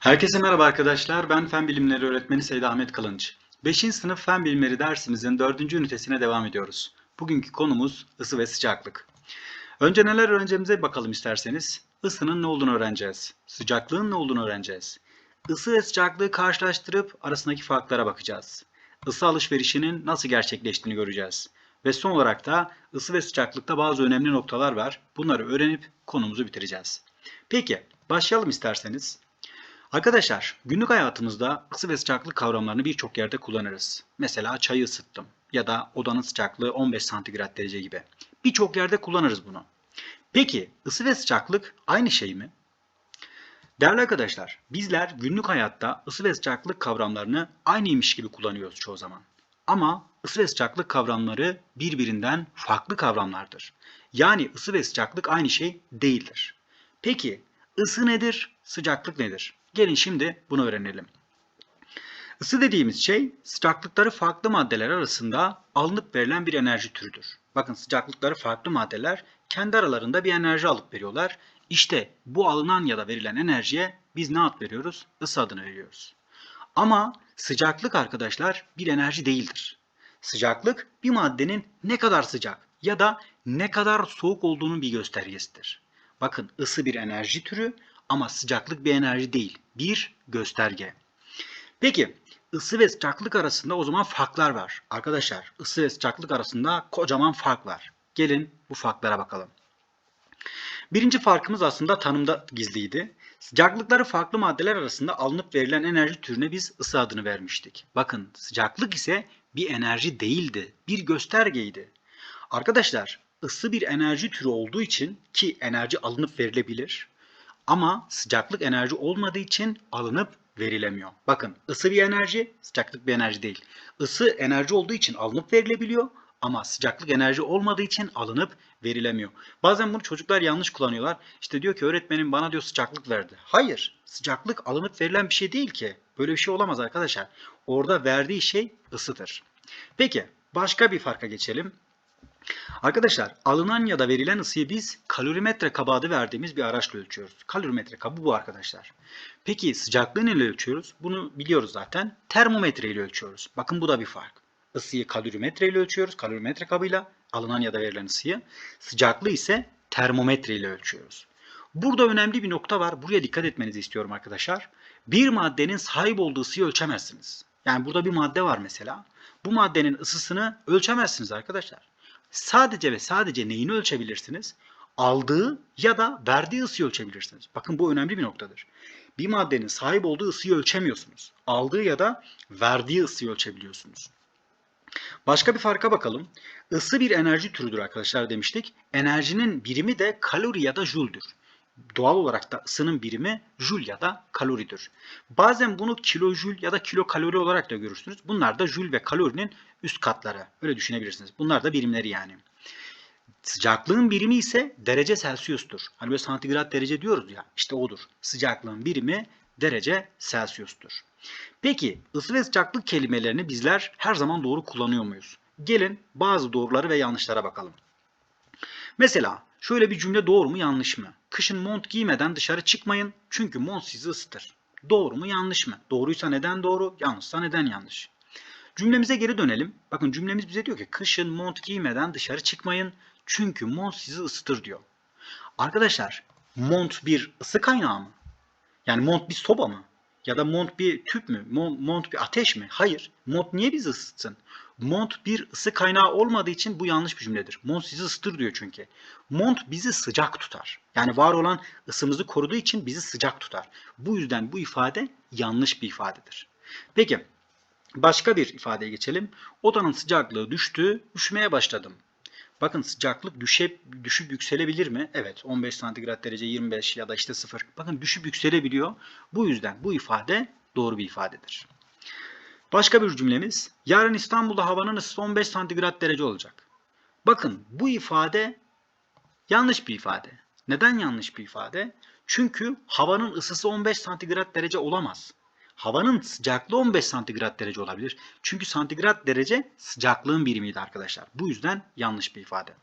Herkese merhaba arkadaşlar. Ben Fen Bilimleri Öğretmeni Seyit Ahmet Kılınç. 5. sınıf Fen Bilimleri dersimizin 4. ünitesine devam ediyoruz. Bugünkü konumuz ısı ve sıcaklık. Önce neler öğreneceğimize bakalım isterseniz. Isının ne olduğunu öğreneceğiz. Sıcaklığın ne olduğunu öğreneceğiz. Isı ve sıcaklığı karşılaştırıp arasındaki farklara bakacağız. Isı alışverişinin nasıl gerçekleştiğini göreceğiz. Ve son olarak da ısı ve sıcaklıkta bazı önemli noktalar var. Bunları öğrenip konumuzu bitireceğiz. Peki, başlayalım isterseniz. Arkadaşlar, günlük hayatımızda ısı ve sıcaklık kavramlarını birçok yerde kullanırız. Mesela çayı ısıttım ya da odanın sıcaklığı 15 santigrat derece gibi. Birçok yerde kullanırız bunu. Peki ısı ve sıcaklık aynı şey mi? Değerli arkadaşlar, bizler günlük hayatta ısı ve sıcaklık kavramlarını aynıymış gibi kullanıyoruz çoğu zaman. Ama ısı ve sıcaklık kavramları birbirinden farklı kavramlardır. Yani ısı ve sıcaklık aynı şey değildir. Peki ısı nedir, sıcaklık nedir? Gelin şimdi bunu öğrenelim. Isı dediğimiz şey sıcaklıkları farklı maddeler arasında alınıp verilen bir enerji türüdür. Bakın sıcaklıkları farklı maddeler kendi aralarında bir enerji alıp veriyorlar. İşte bu alınan ya da verilen enerjiye biz ne ad veriyoruz? Isı adını veriyoruz. Ama sıcaklık arkadaşlar bir enerji değildir. Sıcaklık bir maddenin ne kadar sıcak ya da ne kadar soğuk olduğunun bir göstergesidir. Bakın ısı bir enerji türü ama sıcaklık bir enerji değil, bir gösterge. Peki ısı ve sıcaklık arasında o zaman farklar var. Arkadaşlar ısı ve sıcaklık arasında kocaman fark var. Gelin bu farklara bakalım. Birinci farkımız aslında tanımda gizliydi. Sıcaklıkları farklı maddeler arasında alınıp verilen enerji türüne biz ısı adını vermiştik. Bakın sıcaklık ise bir enerji değildi, bir göstergeydi. Arkadaşlar ısı bir enerji türü olduğu için ki enerji alınıp verilebilir ama sıcaklık enerji olmadığı için alınıp verilemiyor. Bakın ısı bir enerji, sıcaklık bir enerji değil. Isı enerji olduğu için alınıp verilebiliyor ama sıcaklık enerji olmadığı için alınıp verilemiyor. Bazen bunu çocuklar yanlış kullanıyorlar. İşte diyor ki öğretmenim bana diyor sıcaklık verdi. Hayır, sıcaklık alınıp verilen bir şey değil ki. Böyle bir şey olamaz arkadaşlar. Orada verdiği şey ısıdır. Peki, başka bir farka geçelim. Arkadaşlar alınan ya da verilen ısıyı biz kalorimetre kabı adı verdiğimiz bir araçla ölçüyoruz. Kalorimetre kabı bu arkadaşlar. Peki sıcaklığı neyle ölçüyoruz? Bunu biliyoruz zaten. Termometre ile ölçüyoruz. Bakın bu da bir fark. Isıyı kalorimetre ile ölçüyoruz. Kalorimetre kabıyla alınan ya da verilen ısıyı. Sıcaklığı ise termometre ile ölçüyoruz. Burada önemli bir nokta var. Buraya dikkat etmenizi istiyorum arkadaşlar. Bir maddenin sahip olduğu ısıyı ölçemezsiniz. Yani burada bir madde var mesela. Bu maddenin ısısını ölçemezsiniz arkadaşlar sadece ve sadece neyini ölçebilirsiniz? Aldığı ya da verdiği ısıyı ölçebilirsiniz. Bakın bu önemli bir noktadır. Bir maddenin sahip olduğu ısıyı ölçemiyorsunuz. Aldığı ya da verdiği ısıyı ölçebiliyorsunuz. Başka bir farka bakalım. Isı bir enerji türüdür arkadaşlar demiştik. Enerjinin birimi de kalori ya da jüldür. Doğal olarak da ısının birimi jül ya da kaloridir. Bazen bunu kilojül ya da kilokalori olarak da görürsünüz. Bunlar da jül ve kalorinin üst katları. Öyle düşünebilirsiniz. Bunlar da birimleri yani. Sıcaklığın birimi ise derece Celsius'tur. Hani böyle santigrat derece diyoruz ya. İşte odur. Sıcaklığın birimi derece Celsius'tur. Peki ısı ve sıcaklık kelimelerini bizler her zaman doğru kullanıyor muyuz? Gelin bazı doğruları ve yanlışlara bakalım. Mesela şöyle bir cümle doğru mu yanlış mı? Kışın mont giymeden dışarı çıkmayın çünkü mont sizi ısıtır. Doğru mu yanlış mı? Doğruysa neden doğru, yanlışsa neden yanlış? Cümlemize geri dönelim. Bakın cümlemiz bize diyor ki kışın mont giymeden dışarı çıkmayın çünkü mont sizi ısıtır diyor. Arkadaşlar mont bir ısı kaynağı mı? Yani mont bir soba mı? Ya da mont bir tüp mü? Mont, mont bir ateş mi? Hayır. Mont niye bizi ısıtsın? Mont bir ısı kaynağı olmadığı için bu yanlış bir cümledir. Mont sizi ısıtır diyor çünkü. Mont bizi sıcak tutar. Yani var olan ısımızı koruduğu için bizi sıcak tutar. Bu yüzden bu ifade yanlış bir ifadedir. Peki başka bir ifadeye geçelim. Odanın sıcaklığı düştü, üşümeye başladım. Bakın sıcaklık düşe, düşüp yükselebilir mi? Evet 15 santigrat derece 25 ya da işte 0. Bakın düşüp yükselebiliyor. Bu yüzden bu ifade doğru bir ifadedir. Başka bir cümlemiz yarın İstanbul'da havanın ısısı 15 santigrat derece olacak. Bakın bu ifade yanlış bir ifade. Neden yanlış bir ifade? Çünkü havanın ısısı 15 santigrat derece olamaz. Havanın sıcaklığı 15 santigrat derece olabilir. Çünkü santigrat derece sıcaklığın birimiydi arkadaşlar. Bu yüzden yanlış bir ifade.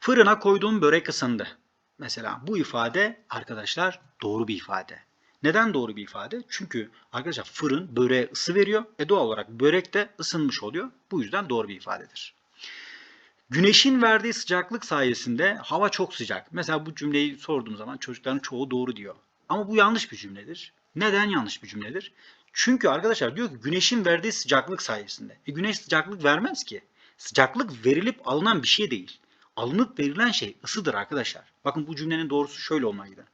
Fırına koyduğum börek ısındı. Mesela bu ifade arkadaşlar doğru bir ifade. Neden doğru bir ifade? Çünkü arkadaşlar fırın böreğe ısı veriyor. E doğal olarak börek de ısınmış oluyor. Bu yüzden doğru bir ifadedir. Güneşin verdiği sıcaklık sayesinde hava çok sıcak. Mesela bu cümleyi sorduğum zaman çocukların çoğu doğru diyor. Ama bu yanlış bir cümledir. Neden yanlış bir cümledir? Çünkü arkadaşlar diyor ki güneşin verdiği sıcaklık sayesinde. E güneş sıcaklık vermez ki. Sıcaklık verilip alınan bir şey değil. Alınıp verilen şey ısıdır arkadaşlar. Bakın bu cümlenin doğrusu şöyle olmalıydı.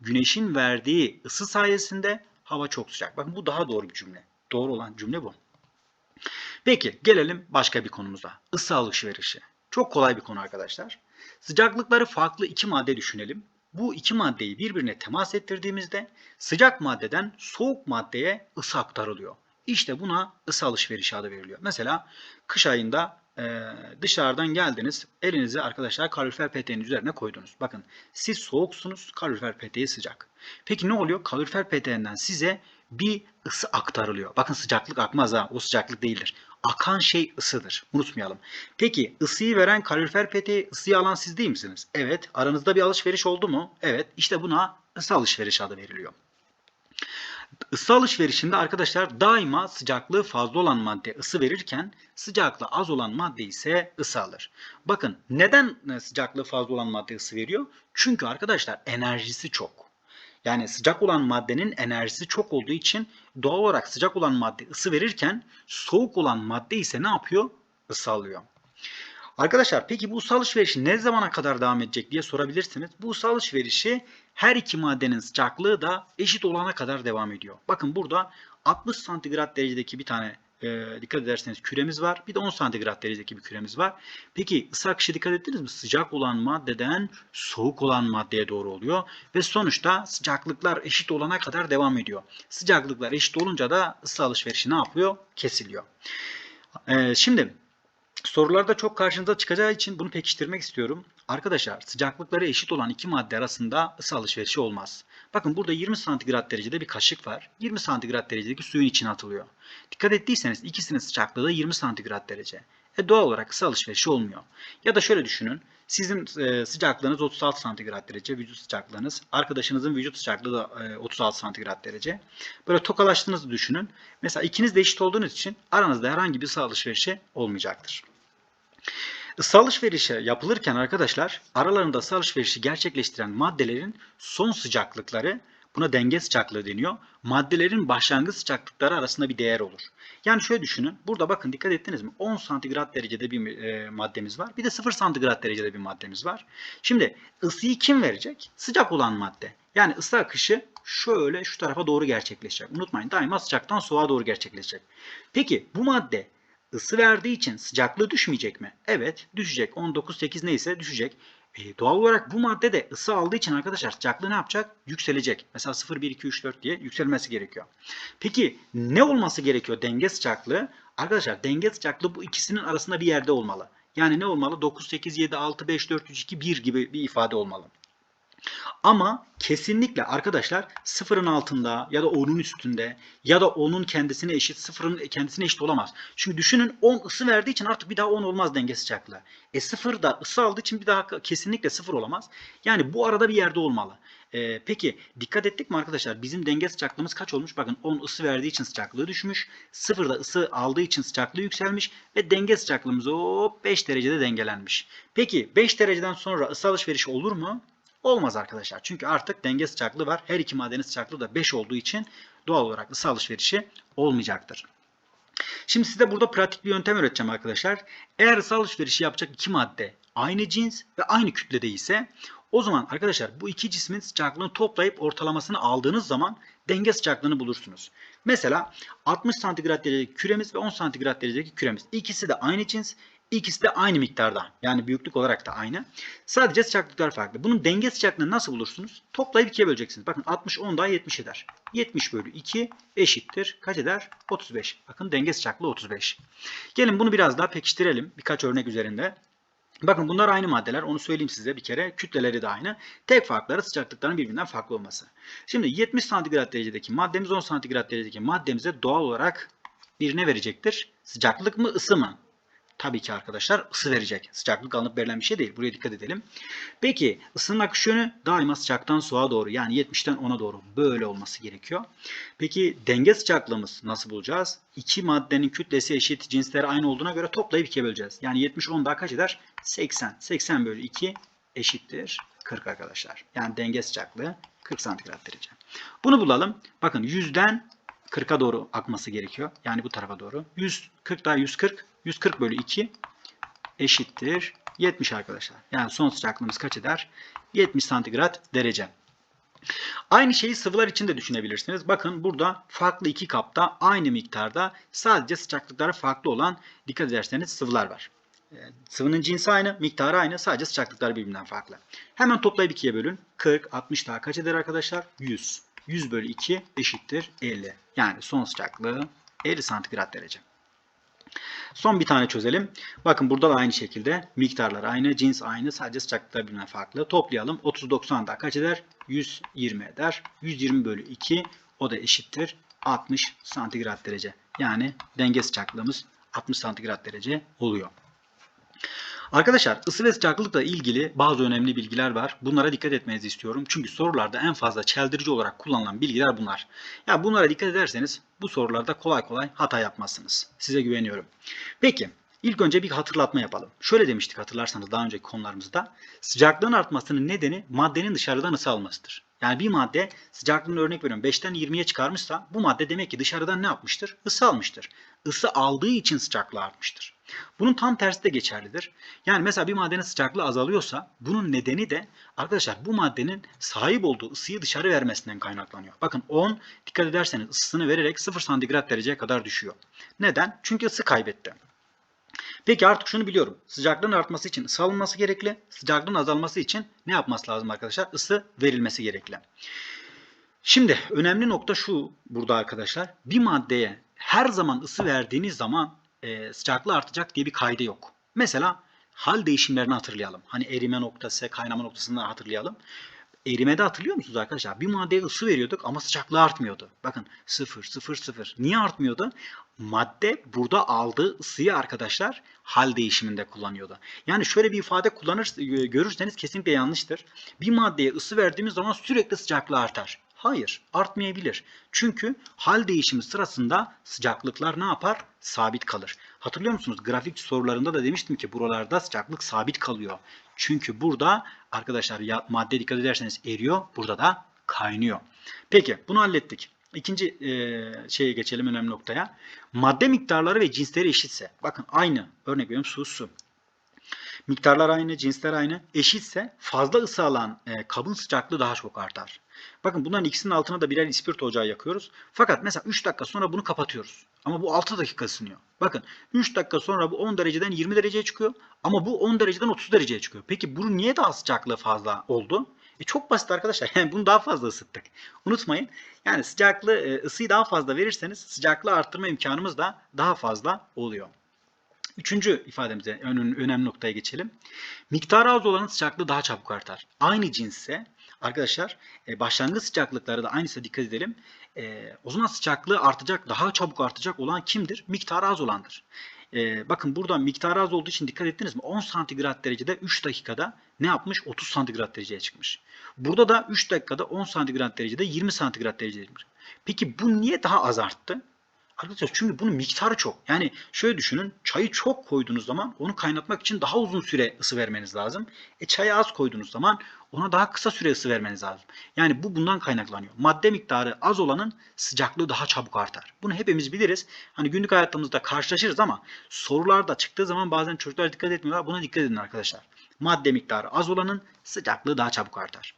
Güneşin verdiği ısı sayesinde hava çok sıcak. Bakın bu daha doğru bir cümle. Doğru olan cümle bu. Peki gelelim başka bir konumuza. Isı alışverişi. Çok kolay bir konu arkadaşlar. Sıcaklıkları farklı iki madde düşünelim. Bu iki maddeyi birbirine temas ettirdiğimizde sıcak maddeden soğuk maddeye ısı aktarılıyor. İşte buna ısı alışverişi adı veriliyor. Mesela kış ayında e, dışarıdan geldiniz. Elinizi arkadaşlar kalorifer peteğinin üzerine koydunuz. Bakın siz soğuksunuz, kalorifer peteği sıcak. Peki ne oluyor? Kalorifer peteğinden size bir ısı aktarılıyor. Bakın sıcaklık akmaz ha. O sıcaklık değildir. Akan şey ısıdır. Unutmayalım. Peki ısıyı veren kalorifer peteği ısıyı alan siz değil misiniz? Evet. Aranızda bir alışveriş oldu mu? Evet. İşte buna ısı alışverişi adı veriliyor. Isı alışverişinde arkadaşlar daima sıcaklığı fazla olan madde ısı verirken sıcaklığı az olan madde ise ısı alır. Bakın neden sıcaklığı fazla olan madde ısı veriyor? Çünkü arkadaşlar enerjisi çok. Yani sıcak olan maddenin enerjisi çok olduğu için doğal olarak sıcak olan madde ısı verirken soğuk olan madde ise ne yapıyor? Isı alıyor. Arkadaşlar peki bu ısı alışverişi ne zamana kadar devam edecek diye sorabilirsiniz. Bu ısı alışverişi her iki maddenin sıcaklığı da eşit olana kadar devam ediyor. Bakın burada 60 santigrat derecedeki bir tane e, dikkat ederseniz küremiz var. Bir de 10 santigrat derecedeki bir küremiz var. Peki ısı akışı dikkat ettiniz mi? Sıcak olan maddeden soğuk olan maddeye doğru oluyor. Ve sonuçta sıcaklıklar eşit olana kadar devam ediyor. Sıcaklıklar eşit olunca da ısı alışverişi ne yapıyor? Kesiliyor. E, şimdi Sorularda çok karşınıza çıkacağı için bunu pekiştirmek istiyorum. Arkadaşlar sıcaklıkları eşit olan iki madde arasında ısı alışverişi olmaz. Bakın burada 20 santigrat derecede bir kaşık var. 20 santigrat derecedeki suyun içine atılıyor. Dikkat ettiyseniz ikisinin sıcaklığı da 20 santigrat derece. E doğal olarak ısı alışverişi olmuyor. Ya da şöyle düşünün. Sizin e, sıcaklığınız 36 santigrat derece vücut sıcaklığınız. Arkadaşınızın vücut sıcaklığı da e, 36 santigrat derece. Böyle tokalaştığınızı düşünün. Mesela ikiniz de eşit olduğunuz için aranızda herhangi bir ısı alışverişi olmayacaktır. Isı alışverişi yapılırken arkadaşlar aralarında ısı alışverişi gerçekleştiren maddelerin son sıcaklıkları buna denge sıcaklığı deniyor. Maddelerin başlangıç sıcaklıkları arasında bir değer olur. Yani şöyle düşünün. Burada bakın dikkat ettiniz mi? 10 santigrat derecede bir e, maddemiz var. Bir de 0 santigrat derecede bir maddemiz var. Şimdi ısıyı kim verecek? Sıcak olan madde. Yani ısı akışı şöyle şu tarafa doğru gerçekleşecek. Unutmayın daima sıcaktan soğuğa doğru gerçekleşecek. Peki bu madde ısı verdiği için sıcaklığı düşmeyecek mi? Evet düşecek. 19-8 neyse düşecek. E, doğal olarak bu madde de ısı aldığı için arkadaşlar sıcaklığı ne yapacak? Yükselecek. Mesela 0, 1, 2, 3, 4 diye yükselmesi gerekiyor. Peki ne olması gerekiyor denge sıcaklığı? Arkadaşlar denge sıcaklığı bu ikisinin arasında bir yerde olmalı. Yani ne olmalı? 9, 8, 7, 6, 5, 4, 3, 2, 1 gibi bir ifade olmalı. Ama kesinlikle arkadaşlar sıfırın altında ya da 10'un üstünde ya da 10'un kendisine eşit sıfırın kendisine eşit olamaz. Çünkü düşünün 10 ısı verdiği için artık bir daha 10 olmaz denge sıcaklığı. E 0 da ısı aldığı için bir daha kesinlikle 0 olamaz. Yani bu arada bir yerde olmalı. E, peki dikkat ettik mi arkadaşlar? Bizim denge sıcaklığımız kaç olmuş? Bakın 10 ısı verdiği için sıcaklığı düşmüş. 0 da ısı aldığı için sıcaklığı yükselmiş. Ve denge sıcaklığımız hop 5 derecede dengelenmiş. Peki 5 dereceden sonra ısı alışverişi olur mu? Olmaz arkadaşlar. Çünkü artık denge sıcaklığı var. Her iki maddenin sıcaklığı da 5 olduğu için doğal olarak ısı alışverişi olmayacaktır. Şimdi size burada pratik bir yöntem öğreteceğim arkadaşlar. Eğer ısı alışverişi yapacak iki madde aynı cins ve aynı kütlede ise o zaman arkadaşlar bu iki cismin sıcaklığını toplayıp ortalamasını aldığınız zaman denge sıcaklığını bulursunuz. Mesela 60 santigrat derecedeki küremiz ve 10 santigrat derecedeki küremiz. İkisi de aynı cins. İkisi de aynı miktarda. Yani büyüklük olarak da aynı. Sadece sıcaklıklar farklı. Bunun denge sıcaklığını nasıl bulursunuz? Toplayıp ikiye böleceksiniz. Bakın 60 10 daha 70 eder. 70 bölü 2 eşittir. Kaç eder? 35. Bakın denge sıcaklığı 35. Gelin bunu biraz daha pekiştirelim. Birkaç örnek üzerinde. Bakın bunlar aynı maddeler. Onu söyleyeyim size bir kere. Kütleleri de aynı. Tek farkları sıcaklıkların birbirinden farklı olması. Şimdi 70 santigrat derecedeki maddemiz 10 santigrat derecedeki maddemize doğal olarak bir ne verecektir? Sıcaklık mı ısı mı? Tabii ki arkadaşlar ısı verecek. Sıcaklık alınıp verilen bir şey değil. Buraya dikkat edelim. Peki ısının akış yönü daima sıcaktan soğuğa doğru yani 70'ten 10'a doğru böyle olması gerekiyor. Peki denge sıcaklığımız nasıl bulacağız? İki maddenin kütlesi eşit cinsleri aynı olduğuna göre toplayıp ikiye böleceğiz. Yani 70 10 daha kaç eder? 80. 80 bölü 2 eşittir 40 arkadaşlar. Yani denge sıcaklığı 40 santigrat derece. Bunu bulalım. Bakın 100'den 40'a doğru akması gerekiyor. Yani bu tarafa doğru. 140 daha 140. 140 bölü 2 eşittir 70 arkadaşlar. Yani son sıcaklığımız kaç eder? 70 santigrat derece. Aynı şeyi sıvılar için de düşünebilirsiniz. Bakın burada farklı iki kapta aynı miktarda sadece sıcaklıkları farklı olan dikkat ederseniz sıvılar var. Ee, Sıvının cinsi aynı, miktarı aynı, sadece sıcaklıkları birbirinden farklı. Hemen toplayıp ikiye bölün. 40, 60 daha kaç eder arkadaşlar? 100. 100 bölü 2 eşittir 50. Yani son sıcaklığı 50 santigrat derece. Son bir tane çözelim. Bakın burada da aynı şekilde miktarlar aynı, cins aynı, sadece sıcaklıklar birbirinden farklı. Toplayalım. 30 90 daha kaç eder? 120 eder. 120 bölü 2 o da eşittir 60 santigrat derece. Yani denge sıcaklığımız 60 santigrat derece oluyor. Arkadaşlar ısı ve sıcaklıkla ilgili bazı önemli bilgiler var. Bunlara dikkat etmenizi istiyorum. Çünkü sorularda en fazla çeldirici olarak kullanılan bilgiler bunlar. Ya bunlara dikkat ederseniz bu sorularda kolay kolay hata yapmazsınız. Size güveniyorum. Peki ilk önce bir hatırlatma yapalım. Şöyle demiştik hatırlarsanız daha önceki konularımızda. Sıcaklığın artmasının nedeni maddenin dışarıdan ısı almasıdır. Yani bir madde sıcaklığını örnek veriyorum 5'ten 20'ye çıkarmışsa bu madde demek ki dışarıdan ne yapmıştır? Isı almıştır. Isı aldığı için sıcaklığı artmıştır. Bunun tam tersi de geçerlidir. Yani mesela bir maddenin sıcaklığı azalıyorsa bunun nedeni de arkadaşlar bu maddenin sahip olduğu ısıyı dışarı vermesinden kaynaklanıyor. Bakın 10 dikkat ederseniz ısısını vererek 0 santigrat dereceye kadar düşüyor. Neden? Çünkü ısı kaybetti. Peki artık şunu biliyorum. Sıcaklığın artması için ısı alınması gerekli. Sıcaklığın azalması için ne yapması lazım arkadaşlar? Isı verilmesi gerekli. Şimdi önemli nokta şu burada arkadaşlar. Bir maddeye her zaman ısı verdiğiniz zaman e, sıcaklığı artacak diye bir kaydı yok. Mesela hal değişimlerini hatırlayalım. Hani erime noktası, kaynama noktasını hatırlayalım. Erimede hatırlıyor musunuz arkadaşlar? Bir maddeye ısı veriyorduk ama sıcaklığı artmıyordu. Bakın 0, 0, 0. Niye artmıyordu? Madde burada aldığı ısıyı arkadaşlar hal değişiminde kullanıyordu. Yani şöyle bir ifade kullanır, görürseniz kesinlikle yanlıştır. Bir maddeye ısı verdiğimiz zaman sürekli sıcaklığı artar. Hayır, artmayabilir. Çünkü hal değişimi sırasında sıcaklıklar ne yapar? Sabit kalır. Hatırlıyor musunuz? Grafik sorularında da demiştim ki buralarda sıcaklık sabit kalıyor. Çünkü burada arkadaşlar ya, madde dikkat ederseniz eriyor, burada da kaynıyor. Peki bunu hallettik. İkinci e, şeye geçelim önemli noktaya. Madde miktarları ve cinsleri eşitse. Bakın aynı. Örnek veriyorum su su. Miktarlar aynı, cinsler aynı. Eşitse fazla ısı alan e, kabın sıcaklığı daha çok artar. Bakın bunların ikisinin altına da birer ispirto ocağı yakıyoruz. Fakat mesela 3 dakika sonra bunu kapatıyoruz. Ama bu 6 dakika ısınıyor. Bakın 3 dakika sonra bu 10 dereceden 20 dereceye çıkıyor. Ama bu 10 dereceden 30 dereceye çıkıyor. Peki bunu niye daha sıcaklığı fazla oldu? E çok basit arkadaşlar. Yani bunu daha fazla ısıttık. Unutmayın. Yani sıcaklığı, e, ısıyı daha fazla verirseniz sıcaklığı arttırma imkanımız da daha fazla oluyor. Üçüncü ifademize önemli noktaya geçelim. Miktarı az olanın sıcaklığı daha çabuk artar. Aynı cinsse arkadaşlar e, başlangıç sıcaklıkları da aynısı dikkat edelim. E, o sıcaklığı artacak, daha çabuk artacak olan kimdir? Miktarı az olandır. E, bakın burada miktarı az olduğu için dikkat ettiniz mi? 10 santigrat derecede 3 dakikada ne yapmış? 30 santigrat dereceye çıkmış. Burada da 3 dakikada 10 santigrat derecede 20 santigrat dereceye çıkmış. Peki bu niye daha az arttı? Arkadaşlar çünkü bunun miktarı çok. Yani şöyle düşünün çayı çok koyduğunuz zaman onu kaynatmak için daha uzun süre ısı vermeniz lazım. E çayı az koyduğunuz zaman ona daha kısa süre ısı vermeniz lazım. Yani bu bundan kaynaklanıyor. Madde miktarı az olanın sıcaklığı daha çabuk artar. Bunu hepimiz biliriz. Hani günlük hayatımızda karşılaşırız ama sorularda çıktığı zaman bazen çocuklar dikkat etmiyorlar. Buna dikkat edin arkadaşlar. Madde miktarı az olanın sıcaklığı daha çabuk artar.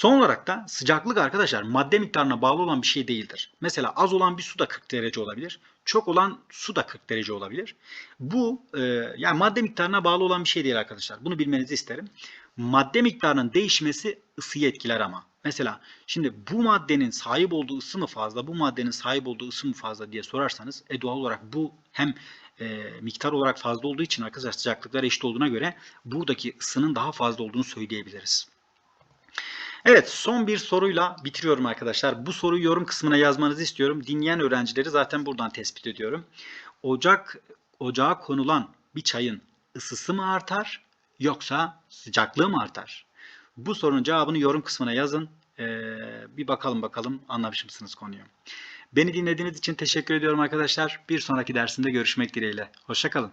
Son olarak da sıcaklık arkadaşlar madde miktarına bağlı olan bir şey değildir. Mesela az olan bir su da 40 derece olabilir. Çok olan su da 40 derece olabilir. Bu e, yani madde miktarına bağlı olan bir şey değil arkadaşlar. Bunu bilmenizi isterim. Madde miktarının değişmesi ısıyı etkiler ama. Mesela şimdi bu maddenin sahip olduğu ısı mı fazla, bu maddenin sahip olduğu ısı mı fazla diye sorarsanız e doğal olarak bu hem e, miktar olarak fazla olduğu için arkadaşlar sıcaklıklar eşit olduğuna göre buradaki ısının daha fazla olduğunu söyleyebiliriz. Evet son bir soruyla bitiriyorum arkadaşlar. Bu soruyu yorum kısmına yazmanızı istiyorum. Dinleyen öğrencileri zaten buradan tespit ediyorum. Ocak ocağa konulan bir çayın ısısı mı artar yoksa sıcaklığı mı artar? Bu sorunun cevabını yorum kısmına yazın. Ee, bir bakalım bakalım anlamış konuyu? Beni dinlediğiniz için teşekkür ediyorum arkadaşlar. Bir sonraki dersimde görüşmek dileğiyle. Hoşçakalın.